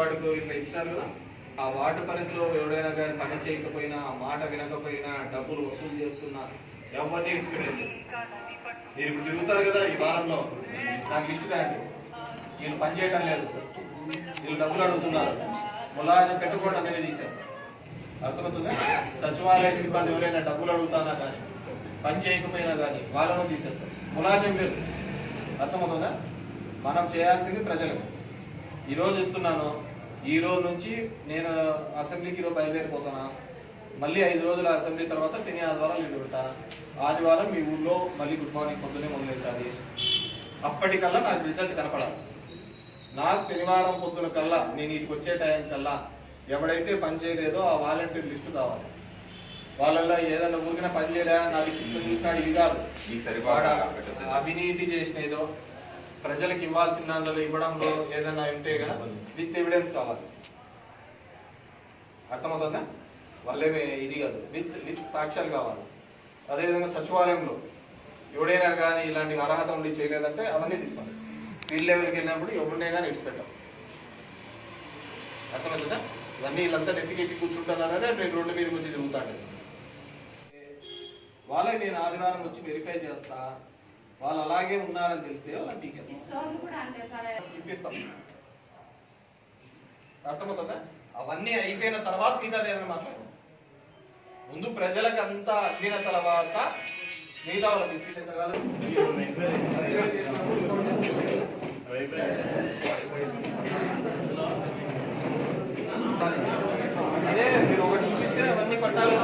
వార్డుకు ఇట్లా ఇచ్చినారు. కదా ఆ వార్డు పరిధిలో ఎవడైనా కానీ పని చేయకపోయినా మాట వినకపోయినా డబ్బులు వసూలు చేస్తున్నా ఎవరిని ఎక్స్పెక్ట్ మీరు ఇప్పుడు తిరుగుతారు కదా ఈ వారంలో. నాకు లిస్ట్ కాండి వీళ్ళు పని చేయడం లేదు. వీళ్ళు డబ్బులు అడుగుతున్నారు. ములాజం పెట్టుకోవడం అనేది తీసేస్తారు అర్థమవుతుందా? సచివాలయ సిబ్బంది ఎవరైనా డబ్బులు అడుగుతానా కానీ పని చేయకపోయినా కానీ వాళ్ళను తీసేస్తారు ములాజం లేదు అర్థమవుతుందా? మనం చేయాల్సింది ప్రజలకు. ఈరోజు ఇస్తున్నాను. ఈ రోజు నుంచి నేను అసెంబ్లీకి ఈరోజు బయలుదేరిపోతున్నా. మళ్ళీ ఐదు రోజుల అసెంబ్లీ తర్వాత శని ఆదివారం పెట్టా ఆదివారం మీ ఊళ్ళో మళ్ళీ గుడ్ మార్నింగ్ పొద్దునే మొదలవుతుంది. అప్పటికల్లా నాకు రిజల్ట్ కనపడాలి. నాకు శనివారం పొద్దున కల్లా నేను ఇటుకు వచ్చే టైం కల్లా ఎవడైతే పని చేయలేదో ఆ వాలంటీర్ లిస్టు కావాలి. వాళ్ళల్లో ఏదైనా ఊరికిన పని చేయలే నా లిస్టు చూసినాడు ఇది కాదు. అవినీతి చేసినదో ప్రజలకు ఇవ్వాల్సిన దానిలో ఇవ్వడంలో ఏదైనా ఉంటే కదా విత్ ఎవిడెన్స్ కావాలి. అర్థమవుతుందా? వాళ్ళేమే ఇది కాదు. విత్ విత్ సాక్ష్యాలు కావాలి. అదేవిధంగా సచివాలయంలో ఎవడైనా కానీ ఇలాంటి అర్హత ఉండి చేయలేదంటే అవన్నీ తీసుకోండి. ఫీల్డ్ లెవెల్కి వెళ్ళినప్పుడు ఎవరినే కానీ ఇడిచిపెట్టాం అర్థమవుతుందా? ఇవన్నీ వీళ్ళంతా నెత్తికెట్టి కూర్చుంటున్నారనే నేను రోడ్డు మీదకి వచ్చి తిరుగుతాను వాళ్ళే నేను ఆదివారం వచ్చి వెరిఫై చేస్తా. వాళ్ళు అలాగే ఉన్నారని తెలిస్తే అర్థమవుతుందా? అవన్నీ అయిపోయిన తర్వాత మిగతా దేవుని మాట్లాడు ముందు ప్రజలకు అంతా అందిన తర్వాత మిగతా వాళ్ళకి అదే మీరు ఒకటి చూపిస్తే అవన్నీ పట్టాలి.